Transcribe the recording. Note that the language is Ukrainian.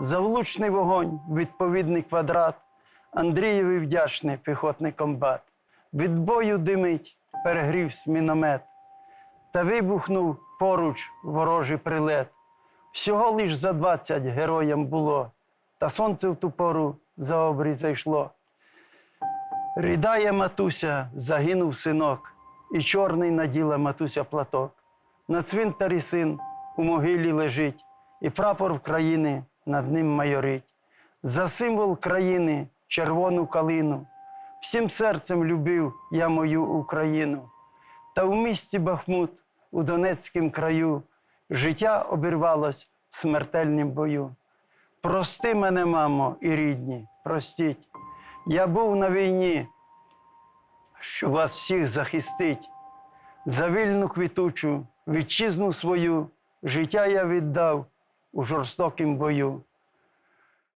За влучний вогонь відповідний квадрат, Андрієві вдячний піхотний комбат. Від бою димить, перегрівсь міномет, та вибухнув поруч ворожий прилет. Всього лиш за двадцять героям було, та сонце в ту пору за обрій зайшло. Рідає матуся, загинув синок, і чорний наділа матуся платок. На цвинтарі син у могилі лежить, і прапор України над ним майорить. За символ країни червону калину. Всім серцем любив я мою Україну. Та в місті Бахмут у Донецькому краю життя обірвалось в смертельнім бою. Прости мене, мамо, і рідні, простіть. Я був на війні, щоб вас всіх захистить. За вільну квітучу вітчизну свою життя я віддав у жорстокім бою.